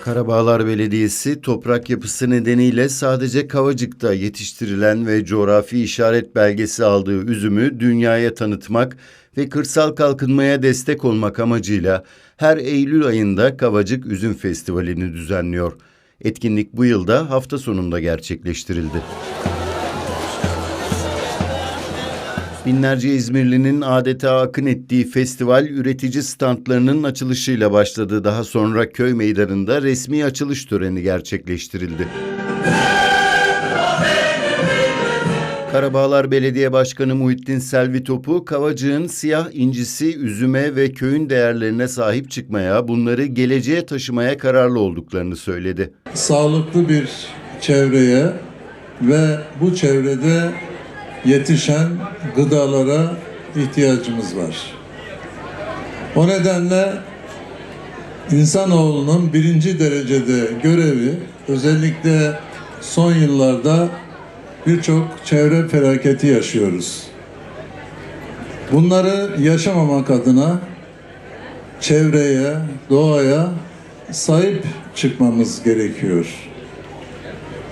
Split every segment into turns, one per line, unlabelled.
Karabağlar Belediyesi toprak yapısı nedeniyle sadece Kavacık'ta yetiştirilen ve coğrafi işaret belgesi aldığı üzümü dünyaya tanıtmak ve kırsal kalkınmaya destek olmak amacıyla her Eylül ayında Kavacık Üzüm Festivali'ni düzenliyor. Etkinlik bu yılda hafta sonunda gerçekleştirildi. Binlerce İzmirlinin adeta akın ettiği festival üretici standlarının açılışıyla başladı. Daha sonra köy meydanında resmi açılış töreni gerçekleştirildi. Karabağlar Belediye Başkanı Muhittin Selvi Topu, Kavacık'ın siyah incisi, üzüme ve köyün değerlerine sahip çıkmaya, bunları geleceğe taşımaya kararlı olduklarını söyledi.
sağlıklı bir çevreye ve bu çevrede yetişen gıdalara ihtiyacımız var. O nedenle insanoğlunun birinci derecede görevi özellikle son yıllarda birçok çevre felaketi yaşıyoruz. Bunları yaşamamak adına çevreye, doğaya sahip çıkmamız gerekiyor.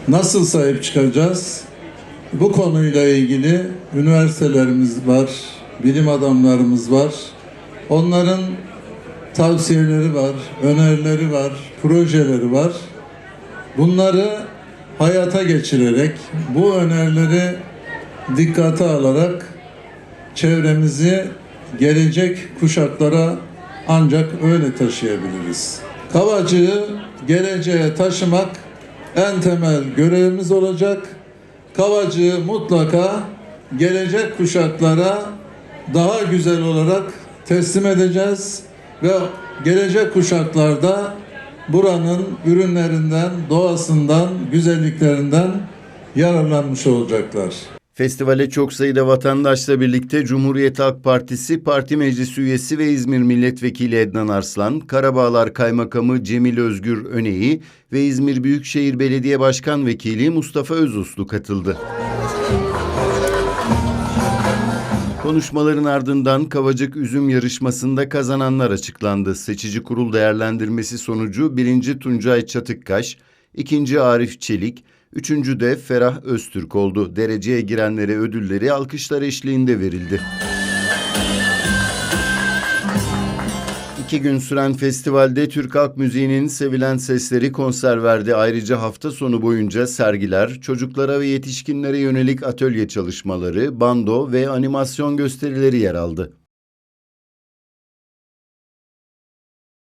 Nasıl sahip çıkacağız? Bu konuyla ilgili üniversitelerimiz var, bilim adamlarımız var. Onların tavsiyeleri var, önerileri var, projeleri var. Bunları hayata geçirerek, bu önerileri dikkate alarak çevremizi gelecek kuşaklara ancak öyle taşıyabiliriz. Kavacığı geleceğe taşımak en temel görevimiz olacak. Kavacığı mutlaka gelecek kuşaklara daha güzel olarak teslim edeceğiz ve gelecek kuşaklarda buranın ürünlerinden, doğasından, güzelliklerinden yararlanmış olacaklar.
Festivale çok sayıda vatandaşla birlikte Cumhuriyet Halk Partisi Parti Meclis Üyesi ve İzmir Milletvekili Ednan Arslan, Karabağlar Kaymakamı Cemil Özgür Öneği ve İzmir Büyükşehir Belediye Başkan Vekili Mustafa Özuslu katıldı. Konuşmaların ardından Kavacık Üzüm yarışmasında kazananlar açıklandı. Seçici kurul değerlendirmesi sonucu birinci Tuncay Çatıkkaş, ikinci Arif Çelik, üçüncü de Ferah Öztürk oldu. Dereceye girenlere ödülleri alkışlar eşliğinde verildi. İki gün süren festivalde Türk halk müziğinin sevilen sesleri konser verdi. Ayrıca hafta sonu boyunca sergiler, çocuklara ve yetişkinlere yönelik atölye çalışmaları, bando ve animasyon gösterileri yer aldı.